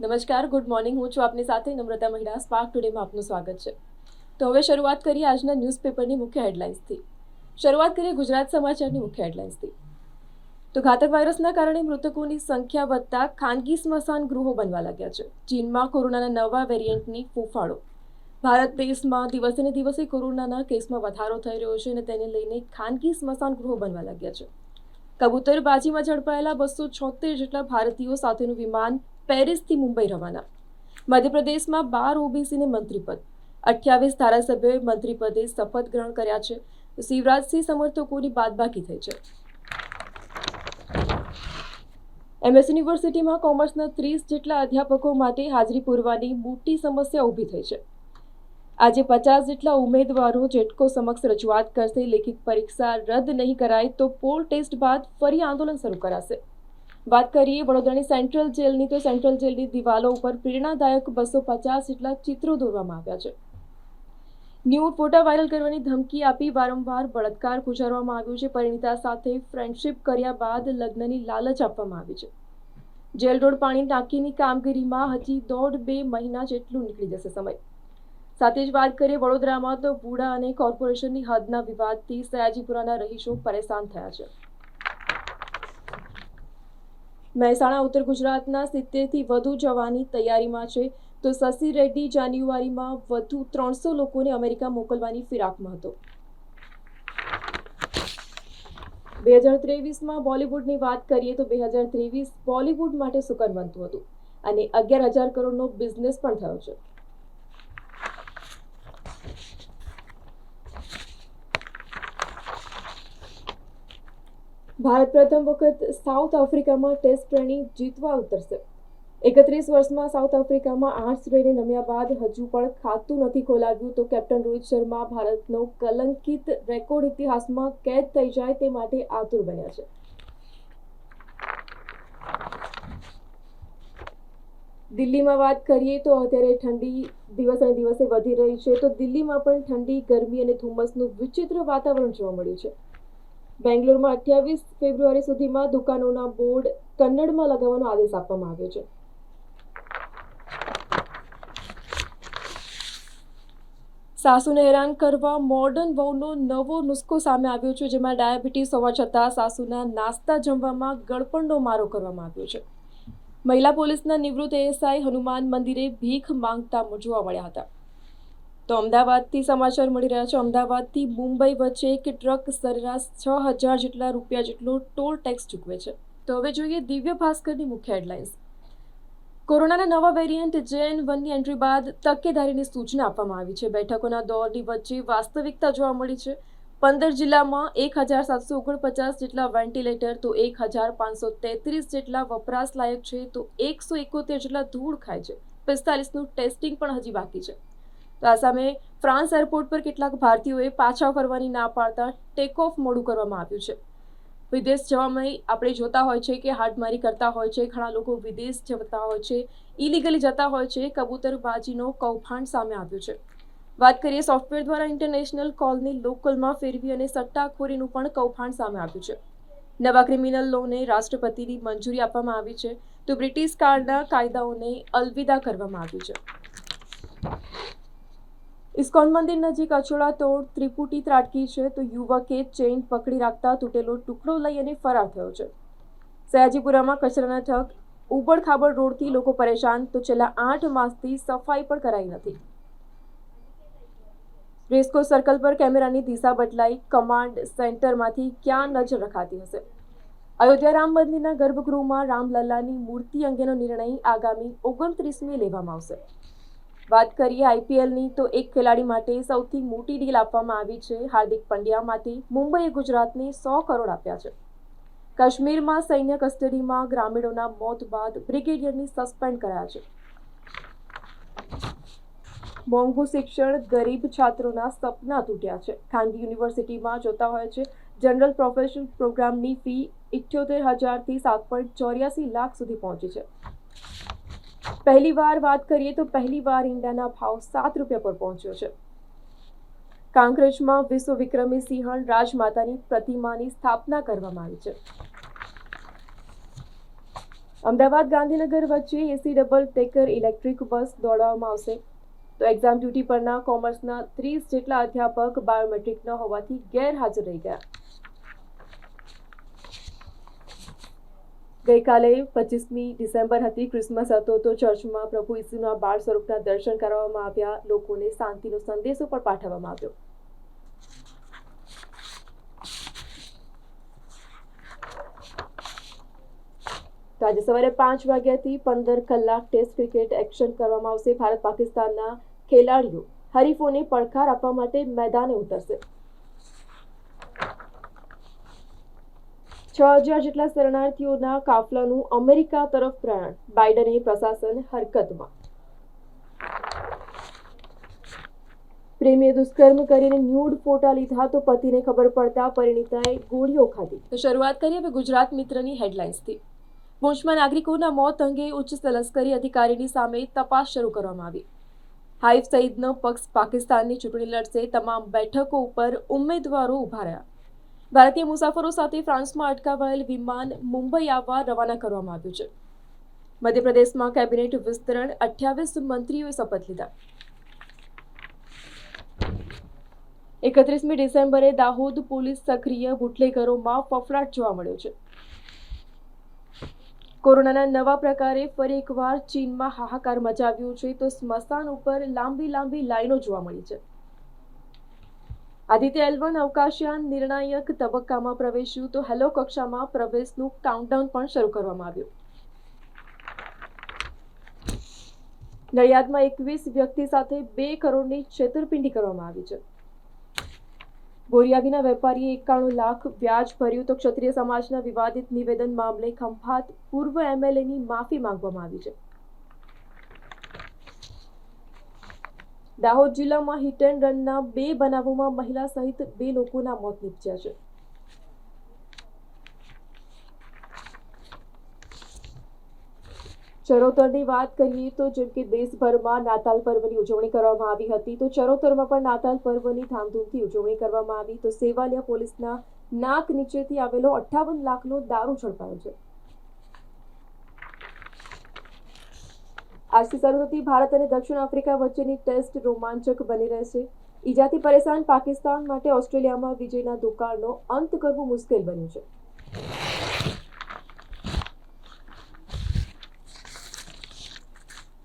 નમસ્કાર, good morning. હું છું આપની સાથે નમ્રતા મહિડા સ્પાર્ક ટુડેમાં આપનું સ્વાગત છે. તો હવે શરૂઆત કરીએ આજના ન્યૂઝપેપરની મુખ્ય હેડલાઇન્સથી શરૂઆત કરીએ ગુજરાત સમાચારની મુખ્ય હેડલાઇન્સથી તો ઘાતક વાયરસના કારણે મૃતકોની સંખ્યા વધતા ખાનગી સ્મશાન ગૃહો બનવા લાગ્યા છે. ચીનમાં કોરોનાના નવા વેરિયન્ટની ફૂફાડો ભારત દેશમાં દિવસે ને દિવસે કોરોનાના કેસમાં વધારો થઈ રહ્યો છે અને તેને લઈને ખાનગી સ્મશાન ગૃહો બનવા લાગ્યા છે. કબૂતરબાજીમાં ઝડપાયેલા બસો છોતેર જેટલા ભારતીયો સાથેનું વિમાન પેરિસથી મુંબઈ રવાના. મધ્યપ્રદેશમાં બાર ઓબીસીને મંત્રીપદ. અઠ્યાવીસ ધારાસભ્યોએ મંત્રીપદે શપથ ગ્રહણ કર્યા છે. શિવરાજસિંહ સમર્થકોની બાદબાકી થઈ છે. એમએસ યુનિવર્સિટીમાં કોમર્સના ત્રીસ જેટલા અધ્યાપકો માટે હાજરી પૂરવાની મોટી સમસ્યા ઊભી થઈ છે. આજે પચાસ જેટલા ઉમેદવારો જેટકો સમક્ષ રજૂઆત કરશે, લેખિત પરીક્ષા રદ નહીં કરાય તો પોલ ટેસ્ટ બાદ ફરી આંદોલન શરૂ કરાશે. વાત કરીએ વડોદરાની સેન્ટ્રલ જેલની, તો સેન્ટ્રલ જેલની દિવાલો ઉપર પ્રેરણાદાયક બસો પચાસ જેટલા ચિત્રો દોરવામાં આવ્યા છે. ન્યૂ ફોટા વાયરલ કરવાની ધમકી આપી વારંવાર બળાત્કાર ગુજારવામાં આવ્યો છે. પરિણીતા સાથે ફ્રેન્ડશિપ કર્યા બાદ લગ્નની લાલચ આપવામાં આવી છે. જેલ રોડ પાણી ટાંકીની કામગીરીમાં હજી દોઢ બે મહિના જેટલું નીકળી જશે સમય. સાથે જ વાત કરીએ વડોદરામાં, તો બુડા અને કોર્પોરેશનની હદના વિવાદથી સયાજીપુરાના રહીશો પરેશાન થયા છે. મહેસાણા, ઉત્તર ગુજરાતના સિત્તેરથી વધુ જવાની તૈયારીમાં છે. તો શશી રેડ્ડી જાન્યુઆરીમાં વધુ ત્રણસો લોકોને અમેરિકા મોકલવાની ફિરાકમાં હતો. બે હજાર ત્રેવીસમાં બોલિવૂડની વાત કરીએ તો બે હજાર ત્રેવીસ બોલિવૂડ માટે સુકન બનતું હતું અને અગિયાર હજાર કરોડનો બિઝનેસ પણ થયો છે. ભારત પ્રથમ વખત સાઉથ આફ્રિકામાં ટેસ્ટ શ્રેણી જીતવા ઉતરશે. એકત્રીસ વર્ષમાં સાઉથ આફ્રિકામાં આઠ શ્રેણી નમ્યા બાદ હજુ પણ ખાતું નથી ખોલાવ્યું તો કેપ્ટન રોહિત શર્મા ભારતનો કલંકિત રેકોર્ડ ઇતિહાસમાં કેદ થઈ જાય તે માટે આતુર બન્યા છે. દિલ્હીમાં વાત કરીએ તો અત્યારે ઠંડી દિવસ અને દિવસે વધી રહી છે તો દિલ્હીમાં પણ ઠંડી, ગરમી અને ધુમ્મસનું વિચિત્ર વાતાવરણ જોવા મળ્યું છે. બેંગ્લોરમાં અઠ્યાવીસ ફેબ્રુઆરી સુધીમાં દુકાનોના બોર્ડ કન્નડમાં લગાવવાનો આદેશ આપવામાં આવ્યો છે. સાસુને હેરાન કરવા મોર્ડન વહુનો નવો નુસ્ખો સામે આવ્યો છે, જેમાં ડાયાબિટીસ હોવા છતાં સાસુના નાસ્તા જમવામાં ગળપણનો મારો કરવામાં આવ્યો છે. મહિલા પોલીસના નિવૃત્ત એએસઆઈ હનુમાન મંદિરે ભીખ માંગતા જોવા મળ્યા હતા. તો અમદાવાદથી સમાચાર મળી રહ્યા છે. અમદાવાદથી મુંબઈ વચ્ચે એક ટ્રક સરેરાશ છ હજાર જેટલા રૂપિયા જેટલો ટોલ ટેક્સ ચૂકવે છે. તો હવે જોઈએ દિવ્ય ભાસ્કરની મુખ્ય હેડલાઇન્સ. કોરોનાના નવા વેરિયન્ટ જેન વનની એન્ટ્રી બાદ તકેદારીની સૂચના આપવામાં આવી છે. બેઠકોના દોરની વચ્ચે વાસ્તવિકતા જોવા મળી છે. પંદર જિલ્લામાં એક હજાર સાતસો ઓગણપચાસ જેટલા વેન્ટિલેટર, તો એક હજાર પાંચસો તેત્રીસ જેટલા વપરાશ લાયક છે, તો એકસો એકોતેર જેટલા ધૂળ ખાય છે. પિસ્તાલીસનું ટેસ્ટિંગ પણ હજી બાકી છે. તો આ સામે ફ્રાન્સ એરપોર્ટ પર કેટલાક ભારતીયોએ પાછા ફરવાની ના પાડતા ટેક ઓફ મોડું કરવામાં આવ્યું છે. વિદેશ જવામાં આપણે જોતા હોય છે કે હાડમારી કરતા હોય છે, ઘણા લોકો વિદેશ જતા હોય છે ઇલીગલી જતા હોય છે, કબૂતરબાજીનો કૌભાંડ સામે આવ્યું છે. વાત કરીએ સોફ્ટવેર દ્વારા ઇન્ટરનેશનલ કોલની લોકલમાં ફેરવી અને સટ્ટાખોરીનું પણ કૌભાંડ સામે આવ્યું છે. નવા ક્રિમિનલ લોને રાષ્ટ્રપતિની મંજૂરી આપવામાં આવી છે તો બ્રિટિશ કાળના કાયદાઓને અલવિદા કરવામાં આવ્યું છે. ઇસ્કોન મંદિર નજીક અછોડા તોડ ત્રિપુટી ત્રાટકી છે, તો યુવકે ચેઇન પકડી રાખતા તૂટેલો ટુકડો લઈ અને ફરાર થયો છે. સયાજીપુરામાં કચરાના ઠગ ઉબડ ખાબડ રોડથી લોકો પરેશાન, તો છેલ્લા આઠ માસથી સફાઈ પણ કરાઈ નથી. રેસ્કો સર્કલ પર કેમેરાની દિશા બદલાઈ, કમાન્ડ સેન્ટરમાંથી ક્યાં નજર રખાતી હશે? અયોધ્યા રામ મંદિરના ગર્ભગૃહમાં રામલલ્લાની મૂર્તિ અંગેનો નિર્ણય આગામી ઓગણત્રીસમી લેવામાં આવશે. વાત કરીએ આઈપીએલની તો એક ખેલાડી માટે સૌથી મોટી ડીલ આપવામાં આવી છે હાર્દિક પંડ્યામાંથી મુંબઈએ ગુજરાતને સો કરોડ આપ્યા છે. કાશ્મીરમાં સૈન્ય કસ્ટડીમાં ગ્રામીણોના મોત બાદ બ્રિગેડિયરની સસ્પેન્ડ કર્યા છે. મોંઘુ શિક્ષણ ગરીબ છાત્રોના સપના તૂટ્યા છે. ખાનગી યુનિવર્સિટીમાં જોતા હોય છે, જનરલ પ્રોફેશનલ પ્રોગ્રામની ફી ઇઠ્યોતેર હજારથી સાત પોઈન્ટ ચોર્યાસી લાખ સુધી પહોંચી છે. પહેલી વાર વાત કરીએ તો પહેલી વાર ઈંડાના ભાવ સાત રૂપિયા પર પહોંચ્યો છે. કાંકરેજમાં વિશ્વ સિંહણ રાજમાતાની પ્રતિમાની સ્થાપના કરવામાં આવી છે. અમદાવાદ ગાંધીનગર વચ્ચે AC double decker electric bus દોડાવવામાં આવશે. તો એક્ઝામ ડ્યુટી પરના કોમર્સના ત્રીસ જેટલા અધ્યાપક બાયોમેટ્રિક ન હોવાથી ગેરહાજર રહી ગયા. ગઈકાલે પચીસમી ડિસેમ્બર હતી ક્રિસમસ હતો તો ચર્ચમાં પ્રભુ ઈસુના બાળ સ્વરૂપના દર્શન કરવામાં આવ્યા. લોકોને શાંતિનો સંદેશો પણ પાઠવવામાં આવ્યો. તો આજે સવારે પાંચ વાગ્યાથી પંદર કલાક ટેસ્ટ ક્રિકેટ એક્શન કરવામાં આવશે. ભારત પાકિસ્તાનના ખેલાડીઓ હરીફોને પડકાર આપવા માટે મેદાને ઉતરશે. છ હજાર જેટલા શરણાર્થીઓના કાફલાનું અમેરિકા તરફ પ્રયાણ, બાઇડને પ્રશાસન હરકતમાં. પ્રેમીએ દુષ્કર્મ કરીને ન્યૂડ ફોટા લીધા તો પતિને ખબર પડતા પરિણીતાએ ગોળીઓ ખાધી. તો શરૂઆત કરીએ હવે ગુજરાત મિત્રની હેડલાઇન્સથી. ભુજમાં નાગરિકોના મોત અંગે ઉચ્ચ લશ્કરી અધિકારીની સામે તપાસ શરૂ કરવામાં આવી. હાઇફ સઈદનો પક્ષ પાકિસ્તાનની ચૂંટણી લડશે, તમામ બેઠકો ઉપર ઉમેદવારો ઊભા રહ્યા. ભારતીય મુસાફરો સાથે ફ્રાન્સમાં અટકાવાયેલ વિમાન મુંબઈ આવવા રવાના કરવામાં આવ્યું છે. મધ્યપ્રદેશમાં કેબિનેટ વિસ્તરણ અઠ્યાવીસ મંત્રીઓએ શપથ લીધા. એકત્રીસમી ડિસેમ્બરે દાહોદ પોલીસ સક્રિય બુટલેગરોમાં ફફડાટ જોવા મળ્યો છે. કોરોનાના નવા પ્રકારે ફરી એકવાર ચીનમાં હાહાકાર મચાવ્યો છે તો સ્મશાન ઉપર લાંબી લાંબી લાઈનો જોવા મળી છે. આદિત્ય એલવન અવકાશયાન નિર્ણાયક તબક્કામાં પ્રવેશ્યું તો હેલો કક્ષામાં પ્રવેશનું કાઉન્ટડાઉન પણ શરૂ કરવામાં આવ્યું. નડિયાદમાં એકવીસ વ્યક્તિ સાથે બે કરોડની છેતરપિંડી કરવામાં આવી છે. બોરિયાવીના વેપારીએ એકાણું લાખ વ્યાજ ભર્યું તો ક્ષત્રિય સમાજના વિવાદિત નિવેદન મામલે ખંભાત પૂર્વ એમએલએની માફી માંગવામાં આવી છે. દાહોદ જિલ્લામાં હિટ એન્ડ રનના બે બનાવોમાં મહિલા સહિત બે લોકોના મોત નીપજ્યા છે. ચરોતરની વાત કરીએ તો જેમ કે દેશભરમાં નાતાલ પર્વની ઉજવણી કરવામાં આવી હતી, તો ચરોતરમાં પણ નાતાલ પર્વની ધામધૂમથી ઉજવણી કરવામાં આવી. તો સેવાલિયા પોલીસના નાક નીચેથી આવેલો અઠ્ઠાવન લાખનો દારૂ ઝડપાયો છે. આજથી શરૂ થતી ભારત અને દક્ષિણ આફ્રિકા વચ્ચેની ટેસ્ટ રોમાંચક બની રહેશે. ઈજાથી પરેશાન પાકિસ્તાન માટે ઓસ્ટ્રેલિયામાં વિજયના દુકાળનો અંત કરવું મુશ્કેલ બન્યું છે.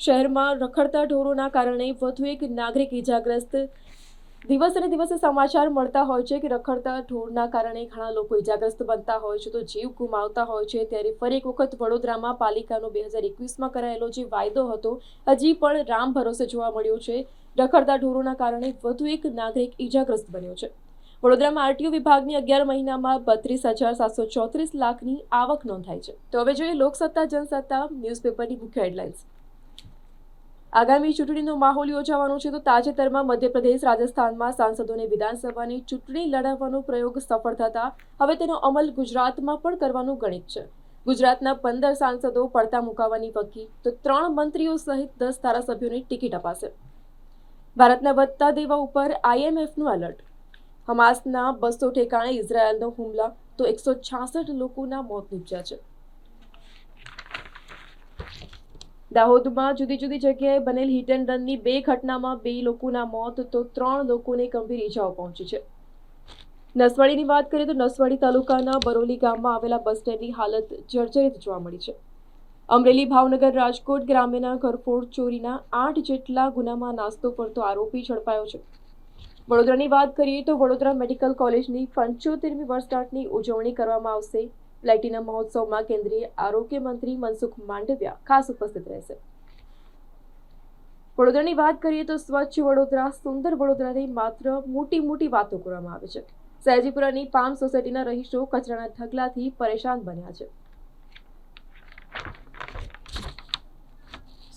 શહેરમાં રખડતા ઢોરોના કારણે વધુ એક નાગરિક ઈજાગ્રસ્ત દિવસ અને દિવસે સમાચાર મળતા હોય છે કે રખડતા ઢોરના કારણે ઘણા લોકો ઈજાગ્રસ્ત બનતા હોય છે. તો જીવ ગુમાવતા હોય છે ત્યારે ફરી એક વખત વડોદરામાં પાલિકાનો બે હજાર એકવીસમાં કરાયેલો જે વાયદો હતો, હજી પણ રામ ભરોસે જોવા મળ્યો છે. રખડતા ઢોરોના કારણે વધુ એક નાગરિક ઈજાગ્રસ્ત બન્યો છે. વડોદરામાં આરટીઓ વિભાગની અગિયાર મહિનામાં બત્રીસ હજાર સાતસો ચોત્રીસ લાખની આવક નોંધાઈ છે. તો હવે જોઈએ લોકસત્તા, જનસત્તા, ન્યૂઝપેપરની મુખ્ય હેડલાઇન્સ. આગામી ચૂંટણીનો માહોલ યોજાવાનો છે, તો તાજેતરમાં મધ્યપ્રદેશ રાજસ્થાનમાં સાંસદોને વિધાનસભાની ચૂંટણી લડાવવાનો પ્રયોગ સફળ થતા હવે તેનો અમલ ગુજરાતમાં પણ કરવાનું ગણિત છે. ગુજરાતના પંદર સાંસદો પડતા મુકાવાની વકી, તો ત્રણ મંત્રીઓ સહિત દસ ધારાસભ્યોની ટિકિટ અપાશે. ભારતના વધતા દેવા ઉપર આઈએમએફનું એલર્ટ. હમાસના બસો ઠેકાણે ઇઝરાયલનો હુમલા, તો એકસો છાસઠ લોકોના મોત નીપજ્યા છે. દાહોદમાં જુદી જુદી જગ્યાએ બનેલ હિટ એન્ડ રનની બે ઘટનામાં બે લોકોના મોત, તો ત્રણ લોકોને ગંભીર ઈજાઓ પહોંચી છે. નસવાડીની વાત કરીએ તો નસવાડી તાલુકાના બરોલી ગામમાં આવેલા બસ સ્ટેન્ડની હાલત જર્જરિત જોવા મળી છે. અમરેલી ભાવનગર રાજકોટ ગ્રામ્યના ઘરફોડ ચોરીના આઠ જેટલા ગુનામાં નાસ્તો પડતો આરોપી ઝડપાયો છે. વડોદરાની વાત કરીએ તો વડોદરા મેડિકલ કોલેજની પંચોતેરમી વર્ષગાંઠની ઉજવણી કરવામાં આવશે. પ્લેટિનમ મહોત્સવમાં કેન્દ્રીય આરોગ્ય મંત્રી મનસુખ માંડવિયા ખાસ ઉપસ્થિત રહેશે. વડોદરાની વાત કરીએ તો સ્વચ્છ વડોદરા, સુંદર વડોદરાની માત્ર મોટી મોટી વાતો કરવામાં આવે છે. સયાજીપુરાની પામ સોસાયટીના રહીશો કચરાના ઢગલાથી પરેશાન બન્યા છે.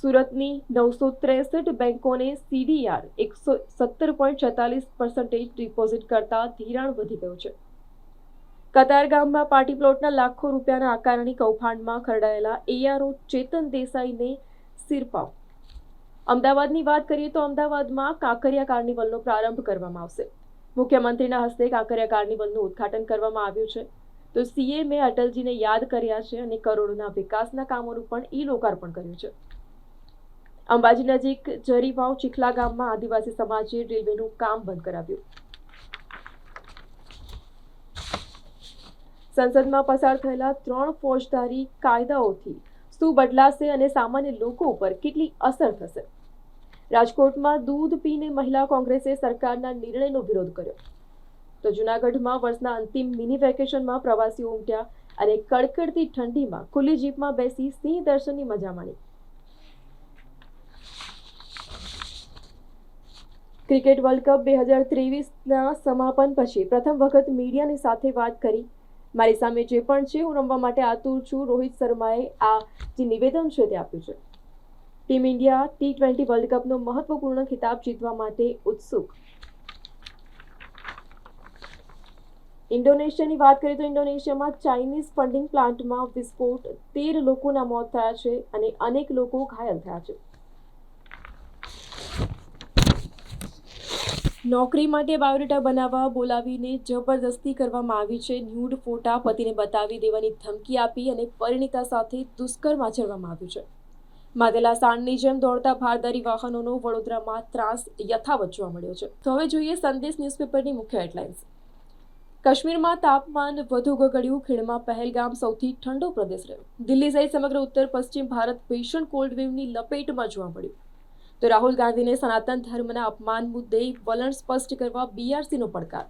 સુરતની નવસો ત્રેસઠ બેન્કોને સીડીઆર એકસો સત્તર પોઈન્ટ છેતાલીસ પર્સન્ટેજ ડિપોઝિટ કરતા ધિરાણ વધી ગયું છે. કતાર ગામમાં પાર્ટી પ્લોટના લાખો રૂપિયાના આકારણી કૌભાંડમાં ખરડાયેલા એઆરઓ ચેતન દેસાઈને સિરપાવ અમદાવાદની વાત કરીએ તો અમદાવાદમાં કાંકરિયા કાર્નિવલનો પ્રારંભ કરવામાં આવશે. મુખ્યમંત્રીના હસ્તે કાંકરિયા કાર્નિવલનું ઉદ્ઘાટન કરવામાં આવ્યું છે. તો સીએમએ અટલજીને યાદ કર્યા છે અને કરોડોના વિકાસના કામોનું પણ ઈ લોકાર્પણ કર્યું છે. અંબાજી નજીક જરીવાવ ચીખલા ગામમાં આદિવાસી સમાજે રેલવેનું કામ બંધ કરાવ્યું. સંસદમાં પસાર થયેલા ત્રણ ફોજદારી કાયદાઓથી શું બદલાશે અને સામાન્ય લોકો ઉપર કેટલી અસર થશે? રાજકોટમાં દૂધ પીને મહિલા કોંગ્રેસે સરકારના નિર્ણયનો વિરોધ કર્યો. તો જૂનાગઢમાં વર્ષના અંતિમ મિની વેકેશનમાં પ્રવાસીઓ ઉમટ્યા અને કડકડતી ઠંડીમાં ખુલ્લી જીપમાં બેસી સિંહ દર્શનની મજા માણી. ક્રિકેટ વર્લ્ડ કપ બે હજાર ત્રેવીસના સમાપન પછી પ્રથમ વખત મીડિયાની સાથે વાત કરી મારી સામે જે પણ છે, હું રમવા માટે આતુર છું. રોહિત શર્માએ આ જે નિવેદન છે તે આપ્યું છે. Team India T twenty world કપનો મહત્વપૂર્ણ ખિતાબ જીતવા માટે ઉત્સુક. ઇન્ડોનેશિયાની વાત કરીએ તો ઇન્ડોનેશિયામાં ચાઇનીઝ ફંડિંગ પ્લાન્ટમાં વિસ્ફોટ. તેર લોકોના મોત થયા છે અને અનેક લોકો ઘાયલ થયા છે. નોકરી માટે બાયોડેટા બનાવવા બોલાવીને જબરદસ્તી કરવામાં આવી છે. ન્યૂડ ફોટા પતિને બતાવી દેવાની ધમકી આપી અને પરિણીતા સાથે દુષ્કર્મ આચરવામાં આવ્યું છે. માદેલા સાણની જેમ દોડતા ભારદારી વાહનોનો વડોદરામાં ત્રાસ યથાવત જોવા મળ્યો છે. તો હવે જોઈએ સંદેશ ન્યૂઝપેપરની મુખ્ય હેડલાઇન્સ. કાશ્મીરમાં તાપમાન વધુ ગગડ્યું. ખીણમાં પહેલગામ સૌથી ઠંડો પ્રદેશ રહ્યો. દિલ્હી સહિત સમગ્ર ઉત્તર પશ્ચિમ ભારત ભીષણ કોલ્ડ વેવની લપેટમાં જોવા મળ્યું. તો રાહુલ ગાંધીને સનાતન ધર્મના અપમાન મુદ્દે વલણ સ્પષ્ટ કરવા બીઆરસીનો પડકાર.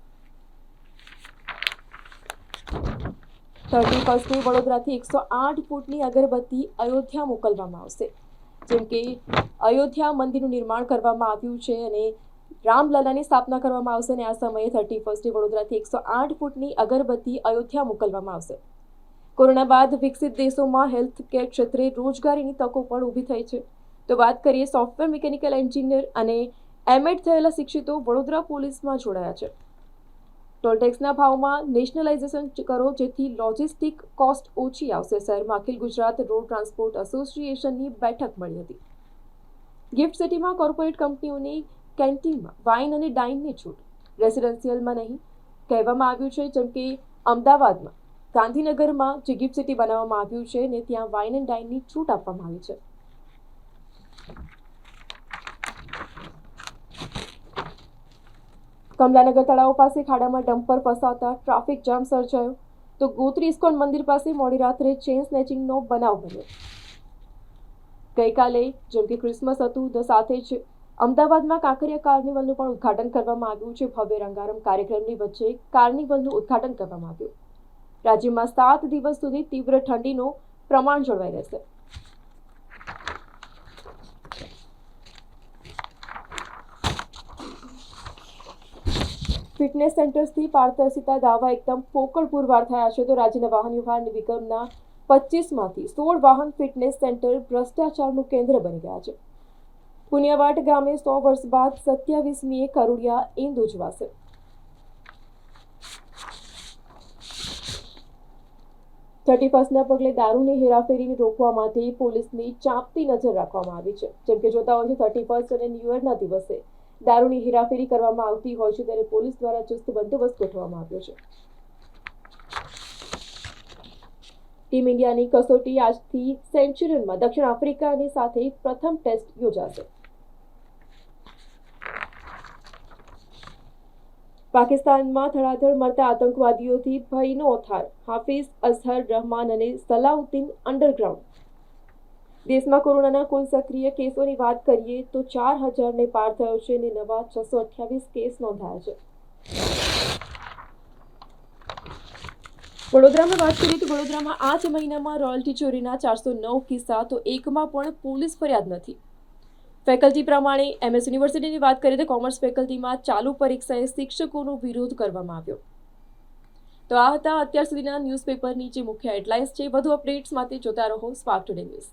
થર્ટી ફર્સ્ટે વડોદરાથી એકસો આઠ ફૂટની અગરબત્તી અયોધ્યા મોકલવામાં આવશે. જેમ કે અયોધ્યા મંદિરનું નિર્માણ કરવામાં આવ્યું છે અને રામલલાની સ્થાપના કરવામાં આવશે અને આ સમયે થર્ટી ફર્સ્ટે વડોદરાથી એકસો આઠ ફૂટની અગરબત્તી અયોધ્યા મોકલવામાં આવશે. કોરોના બાદ વિકસિત દેશોમાં હેલ્થ કેર ક્ષેત્રે રોજગારીની તકો પણ ઊભી થઈ છે. તો વાત કરીએ સોફ્ટવેર મિકેનિકલ એન્જિનિયર અને એમએડ થયેલા શિક્ષિતો વડોદરા પોલીસમાં જોડાયા છે. ટોલટેક્સના ભાવમાં નેશનલાઇઝેશન કરો, જેથી લોજિસ્ટિક કોસ્ટ ઓછી આવશે. શહેરમાં અખિલ ગુજરાત રોડ ટ્રાન્સપોર્ટ એસોસિએશનની બેઠક મળી હતી. ગિફ્ટ સિટીમાં કોર્પોરેટ કંપનીઓની કેન્ટીનમાં વાઇન અને ડાઇનની છૂટ. રેસિડેન્શિયલમાં નહીં. કહેવામાં આવ્યું છે, જેમ કે અમદાવાદમાં. ગાંધીનગરમાં જે ગિફ્ટ સિટી બનાવવામાં આવ્યું છે ને, ત્યાં વાઇન એન્ડ ડાઇનની છૂટ આપવામાં આવી છે. કમલાનગર તળાવ પાસે ખાડામાં ડમ્પર ફસાતા ટ્રાફિક જામ સર્જાયો. તો ગોત્રી ઇસ્કોન મંદિર પાસે મોડી રાત્રે ચેન સ્નેચિંગનો બનાવ બન્યો. ગઈકાલે, જેમ કે ક્રિસમસ હતું, તો સાથે જ અમદાવાદમાં કાંકરિયા કાર્નિવલનું પણ ઉદ્ઘાટન કરવામાં આવ્યું છે. ભવ્ય રંગારંગ કાર્યક્રમની વચ્ચે કાર્નિવલનું ઉદ્ઘાટન કરવામાં આવ્યું. રાજ્યમાં સાત દિવસ સુધી તીવ્ર ઠંડીનું પ્રમાણ જળવાઈ રહેશે. ફિટનેસ સેન્ટર્સથી પારદર્શિતા દાવા એકદમ પોકળ પુરવાર થયા છે. તો રાજ્યના વાહન વ્યવહાર નિગમના પચીસમાંથી સોળ વાહન ફિટનેસ સેન્ટર ભ્રષ્ટાચારનું કેન્દ્ર બની ગયા છે. પુનિયાવાટ ગામે સો વર્ષ બાદ સત્યાવીસમીએ કરુડિયા ઇંદ ઉજવાશે. થર્ટી ફર્સ્ટના પગલે દારૂની હેરાફેરીને રોકવા માટે પોલીસની ચાંપતી નજર રાખવામાં આવી છે. જેમ કે જોતા હોય છે થર્ટી ફર્સ્ટ અને ન્યૂ યરના દિવસે દારૂની હેરાફેરી કરવામાં આવતી હોય છે ત્યારે પોલીસ દ્વારા ચુસ્ત બંદોબસ્ત ગોઠવવામાં આવ્યો છે. ટીમ ઇન્ડિયાની કસોટી આજથી સેન્ચુરિયનમાં દક્ષિણ આફ્રિકાની સાથે પ્રથમ ટેસ્ટ યોજાશે. પાકિસ્તાનમાં ધડાધડ મળતા આતંકવાદીઓથી ભયનો ઓથાર. હાફિઝ અઝહર રહમાન અને સલાઉદ્દીન અંડરગ્રાઉન્ડ દેશમાં કોરોનાના કુલ સક્રિય કેસોની વાત કરીએ તો ચાર હજારને પાર થયો છે અને નવા છસો અઠ્યાવીસ કેસ નોંધાયા છે. વડોદરામાં વાત કરીએ તો વડોદરામાં આ જ મહિનામાં રોયલ્ટી ચોરીના ચારસો નવ કિસ્સા, તો એકમાં પણ પોલીસ ફરિયાદ નથી. ફેકલ્ટી પ્રમાણે એમએસ યુનિવર્સિટીની વાત કરીએ તો કોમર્સ ફેકલ્ટીમાં ચાલુ પરીક્ષાએ શિક્ષકોનો વિરોધ કરવામાં આવ્યો. તો આ હતા અત્યાર સુધીના ન્યૂઝપેપરની જે મુખ્ય હેડલાઇન્સ છે. વધુ અપડેટ્સ માટે જોતા રહો સ્પાર્ક ટુડે ન્યૂઝ.